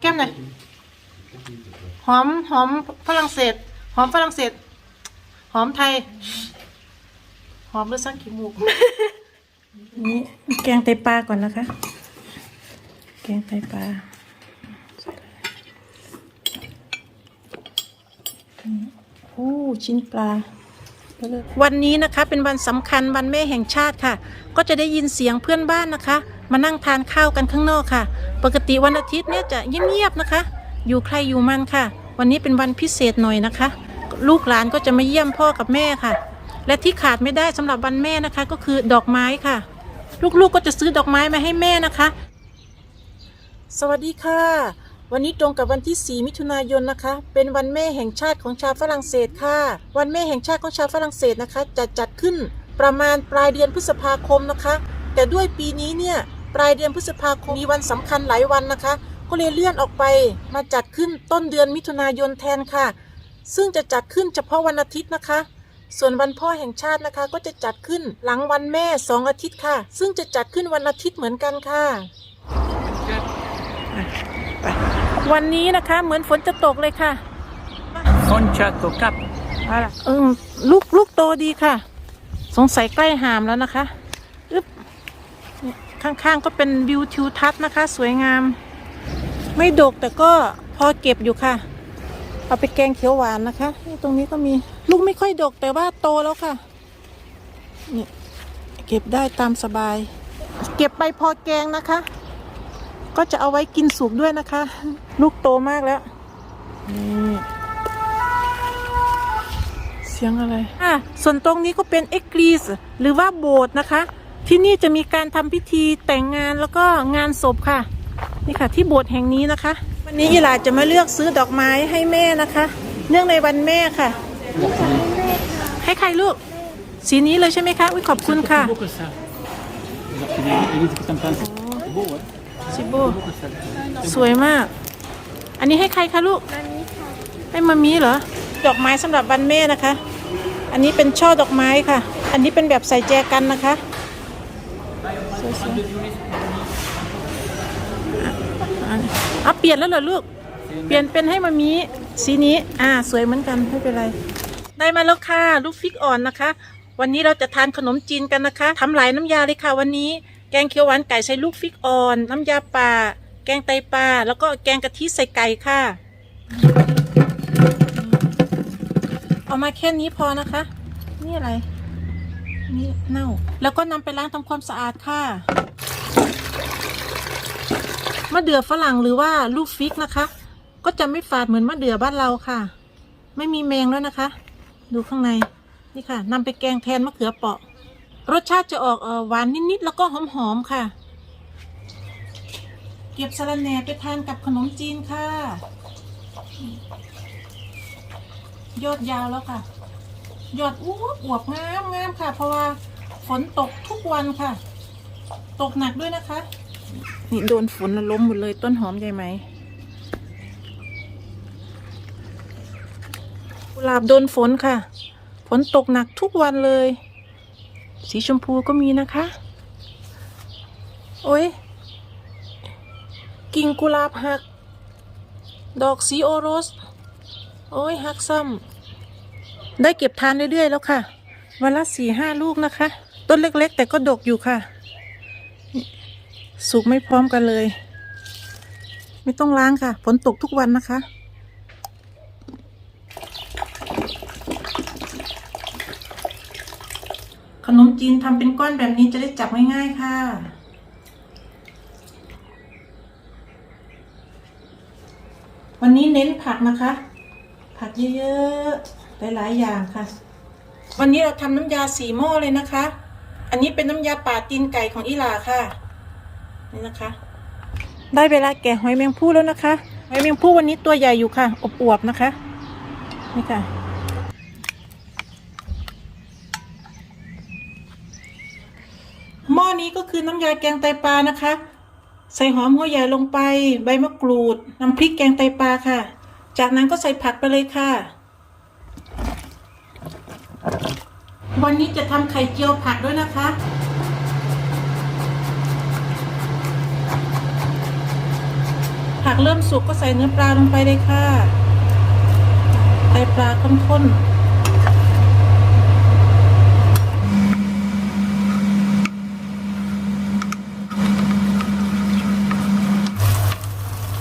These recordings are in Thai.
แก้มหน่อยหอมหอมฝรั่งเศส หอมฝรั่งเศส หอมไทย หอมด้วยสักกี่มูกนี่แกงไตปลาก่อนนะคะ แกงไตปลาใส่เลยนี่โอ้ชิ้นปลา วันนี้นะคะเป็นวันสำคัญวันแม่แห่งชาติค่ะ ก็จะได้ยินเสียงเพื่อนบ้านนะคะ มานั่งทานข้าวกันข้างนอกค่ะ ปกติวันอาทิตย์เนี่ยจะเงียบๆนะคะ อยู่ใครอยู่มันค่ะ วันนี้เป็นวันพิเศษหน่อยนะคะ ลูกหลานก็จะมาเยี่ยมพ่อกับแม่ค่ะ และที่ขาดไม่ได้สำหรับวันแม่นะคะ ก็คือดอกไม้ค่ะ ลูกๆก็จะซื้อดอกไม้มาให้แม่นะคะ สวัสดีค่ะ วันนี้ตรงกับวันที่ 4 มิถุนายนนะคะ เป็นวันแม่แห่งชาติของชาวฝรั่งเศสค่ะ วันแม่แห่งชาติของชาวฝรั่งเศสนะคะจะจัดขึ้นประมาณปลายเดือนพฤษภาคมนะคะ แต่ด้วยปีนี้เนี่ย ปลายเดือนพฤษภาคมมีวันสำคัญหลายวันนะคะ ก็เลยเลื่อนออกไปมาจัดขึ้นต้นเดือนมิถุนายนแทนค่ะ ซึ่งจะจัดขึ้นเฉพาะวันอาทิตย์นะคะ ส่วนวันพ่อแห่งชาตินะคะ ก็จะจัดขึ้นหลังวันแม่สองอาทิตย์ค่ะ ซึ่งจะจัดขึ้นวันอาทิตย์เหมือนกันค่ะวันนี้นะคะเหมือนฝนจะตกเลยค่ะ Conciato cap. เออลูกลูกโตดีค่ะ สงสัยใกล้หามแล้วนะคะอึ๊บเนี่ย ข้างๆก็เป็นวิวทิวทัศน์นะคะ สวยงาม ไม่ดกแต่ก็พอเก็บอยู่ค่ะ เอาไปแกงเขียวหวานนะคะนี่ตรงนี้ก็มีลูกไม่ค่อยดกแต่ว่าโตแล้วค่ะนี่เก็บได้ตามสบาย เก็บไปพอแกงนะคะ ก็จะเอาไว้กินสุกด้วยนะคะ ลูกโตมากแล้วนี่เสียงอะไรอะส่วนตรงนี้ก็เป็นเอ็กลีสหรือว่าโบสถ์นะคะ ที่นี่จะมีการทำพิธีแต่งงานแล้วก็งานศพค่ะ นี่ค่ะ ที่โบสถ์แห่งนี้นะคะ วันนี้ยีหลาจะมาเลือกซื้อดอกไม้ให้แม่นะคะ เนื่องในวันแม่ค่ะ ให้ใครลูก สีนี้เลยใช่ไหมคะอุ้ยขอบคุณค่ะ Buco sa. Ele que estão falando. Boa. ชิโบสวยมาก อันนี้ให้ใครคะลูกให้มามีเหรอ ดอกไม้สำหรับวันแม่นะคะ อันนี้เป็นช่อดอกไม้ค่ะ อันนี้เป็นแบบใส่แจกันนะคะส วยๆอะอันอะเปลี่ยนแล้วเหรอลูก เปลี่ยนเป็นให้มามีสีนี้ อ่า สวยเหมือนกันไม่เป็นไร ได้มาแล้วค่ะลูกฟิกอ่อนนะคะ วันนี้เราจะทานขนมจีนกันนะคะทำหลายน้ำยาเลยค่ะวันนี้ แกงเขียวหวานไก่ใส่ลูกฟิกอ่อน น้ำยาป่า แกงไตปลา แล้วก็แกงกะทิใส่ไก่ค่ะ เอามาแค่นี้พอนะคะ นี่อะไร นี่เน่า แล้วก็นำไปล้างทำความสะอาดค่ะมะเดื่อฝรั่งหรือว่าลูกฟิกนะคะ ก็จะไม่ฝาดเหมือนมะเดื่อบ้านเราค่ะ ไม่มีแมงแล้วนะคะ ดูข้างในนี่ค่ะนำไปแกงแทนมะเขือเปราะ รสชาติจะออกออหวานนิดๆแล้วก็หอมๆค่ะ เก็บสะระแหน่ไปทานกับขนมจีนค่ะ ยอดยาวแล้วค่ะ ยอดอวบอวบงามงามค่ะ เพราะว่าฝนตกทุกวันค่ะ ตกหนักด้วยนะคะ นี่โดนฝนแล้วล้มหมดเลยต้นหอมใหญ่ไหมกุหลาบโดนฝนค่ะ ฝนตกหนักทุกวันเลย สีชมพูก็มีนะคะ โอ้ยกิ่งกุหลาบหัก ดอกสีโอโรส โอ้ยหักซ้ำ ได้เก็บทานเรื่อยๆแล้วค่ะ วันละสี่ห้าลูกนะคะ ต้นเล็กๆ แต่ก็ดกอยู่ค่ะ สุกไม่พร้อมกันเลย ไม่ต้องล้างค่ะฝนตกทุกวันนะคะขนมจีนทำเป็นก้อนแบบนี้จะได้จับง่ายๆค่ะ วันนี้เน้นผักนะคะ ผักเยอะๆ หลายๆอย่างค่ะ วันนี้เราทำน้ำยาสีหม้อเลยนะคะ อันนี้เป็นน้ำยาป่าตีนไก่ของอิหลาค่ะ นี่นะคะ ได้เวลาแกะหอยแมงภู่แล้วนะคะหอยแมงภู่วันนี้ตัวใหญ่อยู่ค่ะ อบอวบๆนะคะ นี่ค่ะหม้อนี้ก็คือน้ำยาแกงไตปลานะคะ ใส่หอมหัวใหญ่ลงไป ใบมะกรูดน้ำพริกแกงไตปลาค่ะ จากนั้นก็ใส่ผักไปเลยค่ะ วันนี้จะทำไข่เจียวผักด้วยนะคะ ผักเริ่มสุกก็ใส่เนื้อปลาลงไปเลยค่ะไตปลาข้นๆ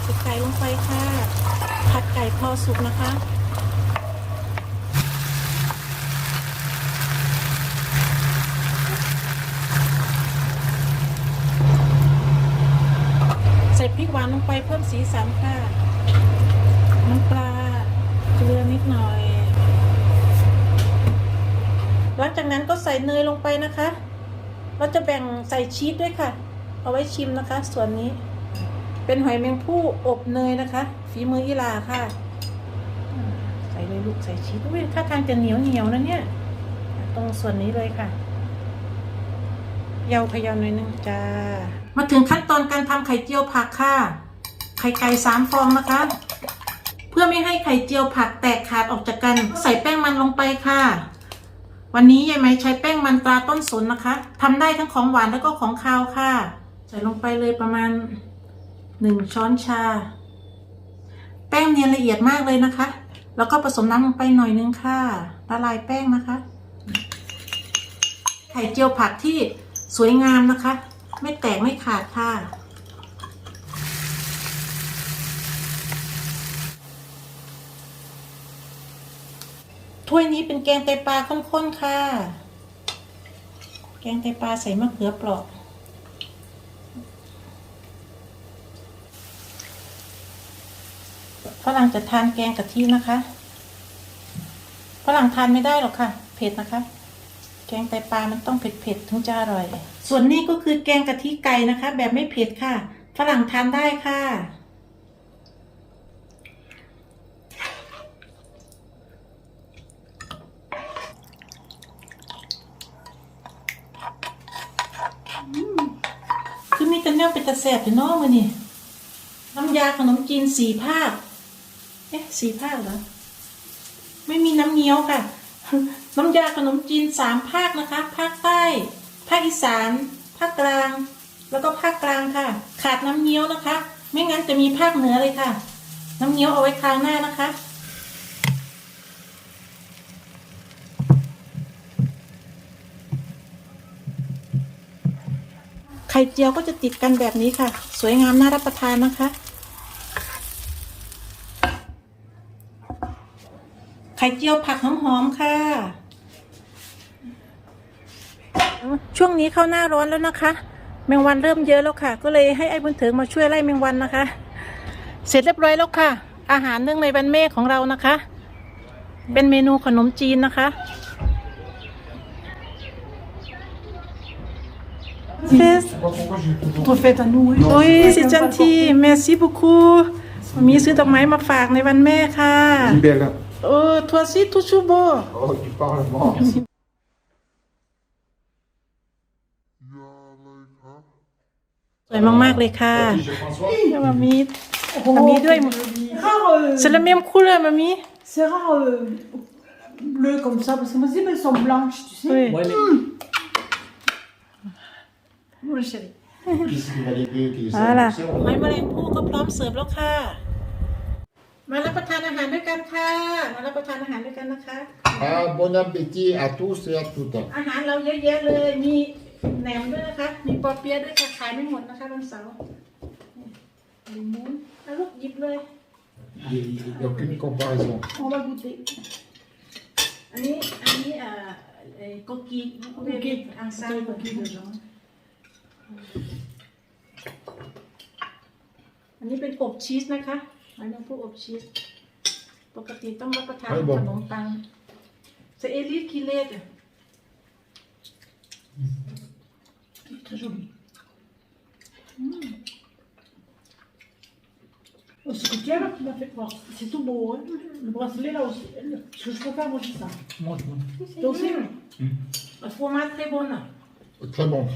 ใส่ไก่ลงไปค่ะ ผัดไก่พอสุกนะคะ ใส่พริกหวานลงไปเพิ่ม สีสันค่ะ น้ำปลาเกลือนิดหน่อย หลังจากนั้นก็ใส่เนยลงไปนะคะ เราจะแบ่งใส่ชีสด้วยค่ะ เอาไว้ชิมนะคะ ส่วนนี้ เป็นหอยแมงผู้อบเนยนะคะ ฝีมืออีลาค่ะ ใส่เลยลูกใส่ชีสอุ้ยท่าทางจะเหนียวเหนียวนะเนี่ย ตรงส่วนนี้เลยค่ะเยาขยาวหน่อยนึงจ้า มาถึงขั้นตอนการทำไข่เจียวผักค่ะ ไข่ไก่สามฟองนะคะ เพื่อไม่ให้ไข่เจียวผักแตกขาดออกจากกัน ใส่แป้งมันลงไปค่ะ วันนี้ยายไหมใช้แป้งมันตราต้นสนนะคะทำได้ทั้งของหวานแล้วก็ของคาวค่ะ ใส่ลงไปเลยประมาณหนึ่งช้อนชา แป้งเนียนละเอียดมากเลยนะคะ แล้วก็ผสมน้ำลงไปหน่อยนึงค่ะละลายแป้งนะคะ ไข่เจียวผักที่สวยงามนะคะ ไม่แตกไม่ขาดค่ะ ถ้วยนี้เป็นแกงไตปลาข้นๆค่ะ แกงไตปลาใส่มะเขือเปราะฝรั่งจะทานแกงกะทินะคะฝรั่งทานไม่ได้หรอกค่ะ เผ็ดนะคะ แกงไตปลามันต้องเผ็ดๆถึงจะอร่อย ส่วนนี้ก็คือแกงกะทิไก่นะคะ แบบไม่เผ็ดค่ะฝรั่งทานได้ค่ะ คือมีแต่แน วเป็นตะแสบอยู่เนอกมานี่น้ำยาขนมจีนสี่ภาค เอ๊ะสี่ภาคเหรอ ไม่มีน้ำเงี้ยวค่ะ น้ำยาขนมจีนสามภาคนะคะ ภาคใต้ ภาคอีสาน ภาคกลาง แล้วก็ภาคกลางค่ะ ขาดน้ำเงี้ยวนะคะ ไม่งั้นจะมีภาคเหนือเลยค่ะ น้ำเงี้ยวเอาไว้คราวหน้านะคะ ข่เจียวก็จะติดกันแบบนี้ค่ะ สวยงามน่ารับประทานนะคะ ไข่เจียวผักหอมๆค่ะ ช่วงนี้เข้าหน้าร้อนแล้วนะคะ แมงวันเริ่มเยอะแล้วค่ะ ก็เลยให้ไอ้บุญเถิงมาช่วยไล่แมงวันนะคะ เสร็จเรียบร้อยแล้วค่ะ อาหารเนื่องในวันแม่ของเรานะคะ เป็นเมนูขนมจีนนะคะ Fez- Trop fait à nous. oui. โอ้ยสิจันทีเมซี่บุคูมีซื้อดอกไม้มาฝากในวันแม่ค่ะ Belle. โอ้ทัวซิทุชูโบ Oh, du Parlement. สวยมาก ๆ เลยค่ะ Je François. มามีมามีด้วย Rare, euh, c'est le même couleur มามี c'est rare euh, bleu comme ça, parce que moi, elles sont blanches, tu sais. Oui. Ouais, mais Mon chéri. Qu'est-ce qu'il va les payer qui เอาล่ะ ça ไม้แมลงภู่ก็พร้อมเสิร์ฟแล้วค่ะ มารับประทานอาหารด้วยกันค่ะ มารับประทานอาหารด้วยกันนะคะ Ah, bon appétit à tous et à toutes. อาหารเราเยอะแยะเลย มีแหนมด้วยนะคะ มีปอเปี๊ยะด้วยค่ะขายไม่หมดนะคะวันเสาร์นี่หมูนแล้วลูกหยิบเลย Il n'y a aucune comparaison. On va goûter. อันนี้ อันนี้เอ่อเอ่อโกกีโกกีอังซา Vous โก avez กี compris déjà. อันนี้เป็นอบชีสนะคะอันนี้พวกอบชีส ปกติต้องรับประทานไม่ขบอกนมปังเซเอลิสกิเลต Très joli. Oh, ce que tu as là qui m'a fait croire. C'est tout beau, hein. Le bracelet là aussi. Ce que je préfère, moi, c'est ça. moi, je m'en- Toi aussi Il faut mettre très bonne. Très bon.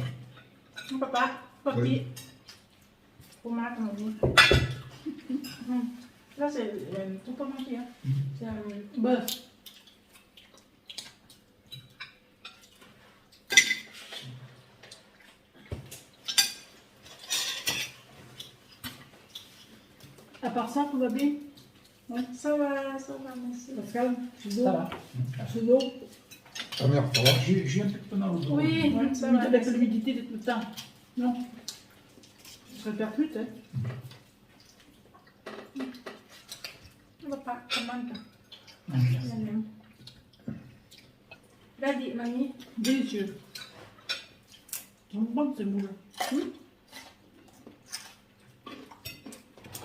Papa, papi. Faut mettre comme on dit. Hum. Là, c'est euh, tout pas mangé. Hein. C'est un bœuf. À part ça, tout va bien Ouais. สวัสดีสวัสดี Pascal, Sudo Ça va. Sudo Ta mère, ça va J'ai j'ai un peu mal au dos. Oui, Ouais, ça mais va. avec l'humidité de tout le temps. Non Ça percute, hein มาปะกำมันกัน Mm. ได้ดีมานี้ Délicieux. Ils sont bonnes ces moules. Hum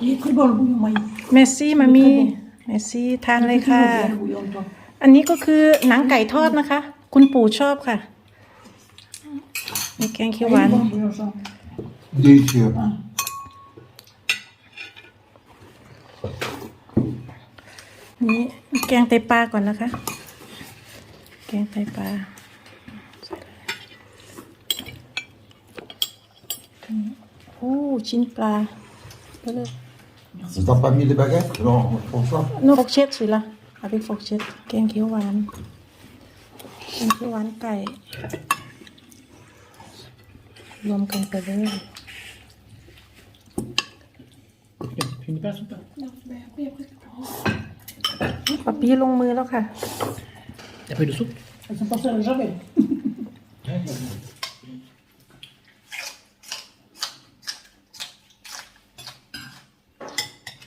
Il est très bon le bouillon, Maï. เมสซี่มามีเมสซี่ทานเลยค่ะ Le bouillon, toi. อันนี้ก็คือหนังไก่ทอดนะคะ คุณปู่ชอบค่ะมีแกงเขียวหวาน Il est bon, le bouillon, ça. Délicieux. นี่แกงไตปลาก่อนนะคะ แกงไตปลาใส่เลยโอ้ชิ้นปลาไปเลย T'as pas mis les baguettes Non, pour ça. นกฟก เช็ดสิละเอาไปฟกเช็ดแกงเขียวหวานแกงเขียวหวานไก่ รวมกันไปเลย Tu finis pas ou pas ปะปีลงมือแล้วค่ะ Il y a pas eu de soupe Elles sont passées à la javel.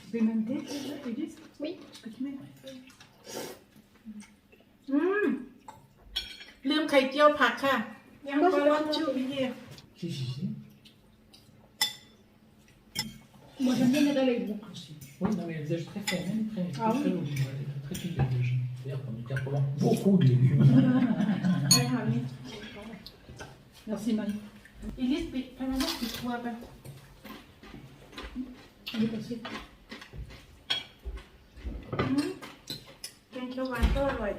Tu peux même thé, Edith Oui. Ce que tu mets อืมลื มไข่เจียวผักค่ะยังก็ร้อนชื่อพี่เดีย Si, si, si. Moi j'aime bien les relais boucs aussi. Oui, non, mais elle est très fine, hein, très, Ah très, oui très, très, très, très fine, la neige. D'ailleurs, comme il y a probablement beaucoup de légumes. ใช่ค่ะนี่ Merci Marie. อีลิสปิดทำไมต้องปิดครัวไป Elle est passée. อืมแกงเขียวหวานก็อร่อย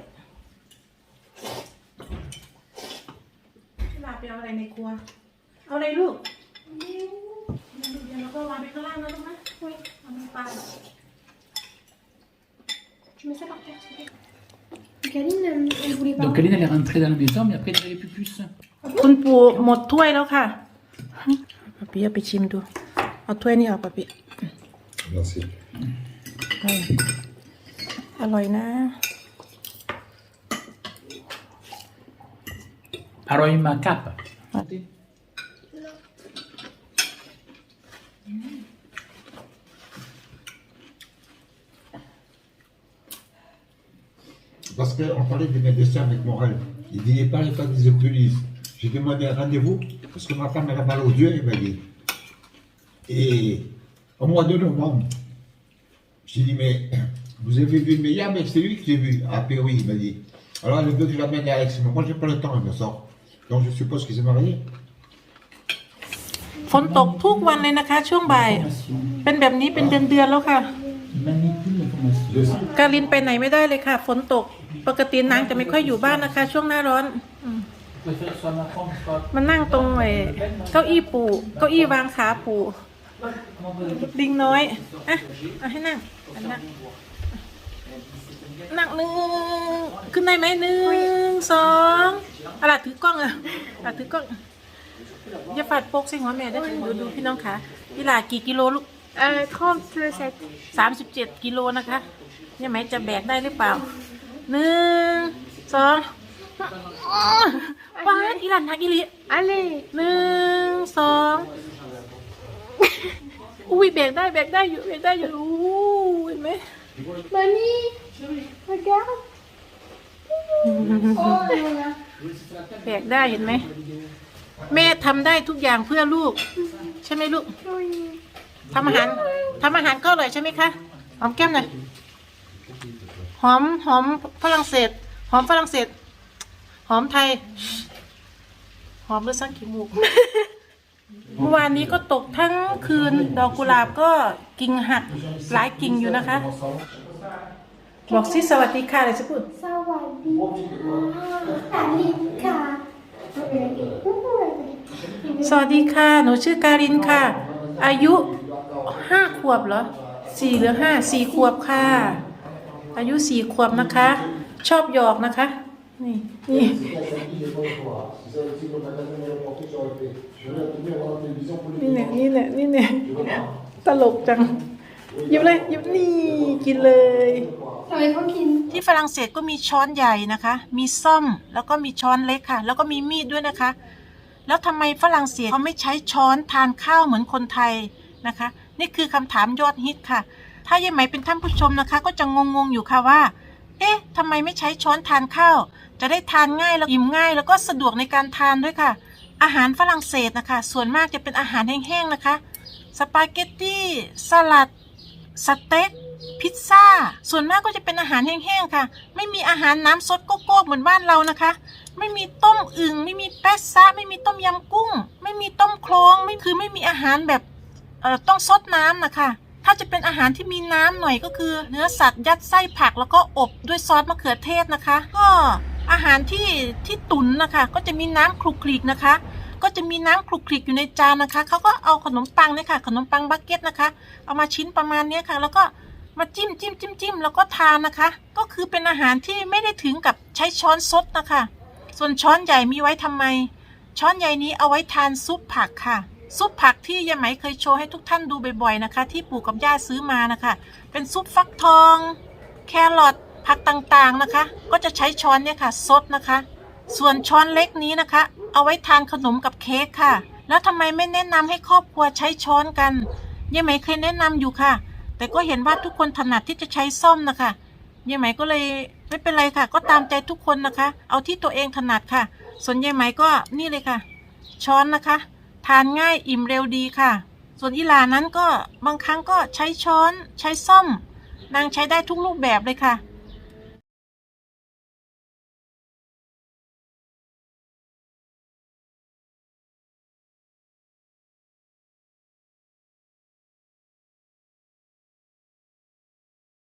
ลาไปเอาอะไร ในครัว เอาอะไรลูกเดี๋ยวเราก็วางไปข้างล่างนะลูกนะเอาน้ำปลา Je mets ça par terre, s'il te plaît. Caline, elle, voulait pas. Donc, Aline, elle est rentrée dans la maison, mais après, elle n'avait plus plus. คุณปู่หมดถ้วยแล้วค่ะปะปีเอาไปชิมดู เอาถ้วยนี้ออกปะปี Merci. อร่อยนะ Alors, il Parce qu'on parlait des médecins avec Morel. Il dit, il parle pas des oculistes. J'ai demandé un rendez-vous parce que ma femme elle a mal aux yeux, il m'a dit. Et au mois de novembre, j'ai dit, mais vous avez vu le meilleur, mais c'est lui que j'ai vu. Ah, puis oui, il m'a dit. Alors, elle veut que je l'amène à Aix. Mais moi, j'ai pas le temps, elle me sort. Donc, je suppose qu'il s'est marié. ฝนตกทุกวันเลยนะคะ ช่วงบ่าย เป็นแบบนี้เป็นเดือนๆแล้วค่ะ Il manipule l'information. การินไปไหนไม่ได้เลยค่ะ ฝนตกปกตินางจะไม่ค่อยอยู่บ้านนะคะ ช่วงหน้าร้อน Je préfère que ce soit ma femme, soit. มานั่งตรงไอ้เก้าอี้ปู่เก้าอี้วางขาปู่ Comment vous avez ลิงน้อย อะ เอาให้นั่งอะนั่ งนั่งหนึ่งขึ้นได้ไหมหนึ่งสองอะไรถือกล้องอะอะถือกล้องอย่าฟาดโปกใส่หัวแม่ได้อดูดูพี่น้องขาพี่ลากี่กิโลลูก Euh, 37. สามสิบเจ็ดกิโลนะคะเนี่ยไหมจะแบกได้หรือเปล่าหนึ่งสองป้าดอีหลันทักอีหลี Allez หนึ่งสองอุ้ยแบกได้แบกได้อยู่แบกได้อยู่อู้เห็นไหม Mamie Regarde Oh, voilà. แบกได้เห็นไหมแม่ทำได้ทุกอย่างเพื่อลูก ใช่ไหมลูกทำอาหารทำอาหารก็อร่อยใช่ไหมคะหอมแก้มหน่อยหอมหอมฝรั่งเศส หอมฝรั่งเศส หอมไทย หอมด้วยสังขีมูก เมื่อวานนี้ก็ตกทั้งคืนดอกกุหลาบก็กิ่งหักหลายกิ่งอยู่นะคะ บอกสิสวัสดีค่ะเลยสิพูด Sawadika. Sawadika. สวัสดีค่ะ หนูชื่อการินค่ะ อายุห้าขวบเหรอสี่หรือห้าสี่ขวบค่ะ อายุสี่ขวบนะคะ ชอบหยอกนะคะ นี่นี่นี่เนี่ยนี่เนี่ยนี่เนี่ยตลกจังหยิบเลยหยิบนี่กินเลยทำ ไมเขากิน ที่ฝรั่งเศสก็มีช้อนใหญ่นะคะ มีซ่อมแล้วก็มีช้อนเล็กค่ะ แล้วก็มีมีดด้วยนะคะ แล้วทำไมฝรั่งเศสเขาไม่ใช้ช้อนทานข้าวเหมือนคนไทยนะคะ นี่คือคำถามยอดฮิตค่ะ ถ้ายายไหมเป็นท่านผู้ชมนะคะ ก็จะงงๆอยู่ค่ะว่า เอ๊ะทำไมไม่ใช้ช้อนทานข้าว จะได้ทานง่ายแล้วอิ่มง่าย แล้วก็สะดวกในการทานด้วยค่ะ อาหารฝรั่งเศสนะคะ ส่วนมากจะเป็นอาหารแห้งๆนะคะ สปาเกตตี้ สลัด สเต็ก พิซซ่า ส่วนมากก็จะเป็นอาหารแห้งๆค่ะ ไม่มีอาหารน้ำซดโกโก้เหมือนบ้านเรานะคะ ไม่มีต้มอึ่งไม่มีแป๊ะซะไม่มีต้มยำกุ้ง ไม่มีต้มโครงไม่คือไม่มีอาหารแบบเอ่อต้องซดน้ำนะคะ ถ้าจะเป็นอาหารที่มีน้ำหน่อยก็คือ เนื้อสัตว์ยัดไส้ผักแล้วก็อบด้วยซอสมะเขือเทศนะคะ ก็อาหารที่ที่ตุ๋นนะคะ ก็จะมีน้ำคลุกคลิกนะคะก็จะมีน้ำคลุกคลิกอยู่ในจานนะคะ เขาก็เอาขนมปังเนี่ยค่ะ ขนมปังบักเก็ตนะคะ เอามาชิ้นประมาณนี้ค่ะ แล้วก็ มาจิ้มจิ้มจิ้มจิ้มแล้วก็ทานนะคะ ก็คือเป็นอาหารที่ไม่ได้ถึงกับใช้ช้อนซดนะคะ ส่วนช้อนใหญ่มีไว้ทำไม ช้อนใหญ่นี้เอาไว้ทานซุปผักค่ะ ซุปผักที่ยายไหมเคยโชว์ให้ทุกท่านดูบ่อยๆนะคะ ที่ปู่กับย่าซื้อมานะคะ เป็นซุปฟักทอง แครอทผักต่างๆนะคะ ก็จะใช้ช้อนเนี่ยค่ะซดนะคะ ส่วนช้อนเล็กนี้นะคะ เอาไว้ทานขนมกับเค้กค่ะ แล้วทำไมไม่แนะนำให้ครอบครัวใช้ช้อนกันยายไหมเคยแนะนำอยู่ค่ะ แต่ก็เห็นว่าทุกคนถนัดที่จะใช้ซ่อมนะคะยายไหมก็เลยไม่เป็นไรค่ะ ก็ตามใจทุกคนนะคะ เอาที่ตัวเองถนัดค่ะ ส่วนยายไหมก็นี่เลยค่ะ ช้อนนะคะ ทานง่ายอิ่มเร็วดีค่ะ ส่วนอีหลานั้นก็บางครั้งก็ใช้ช้อน ใช้ซ่อมนางใช้ได้ทุกรูปแบบเลยค่ะ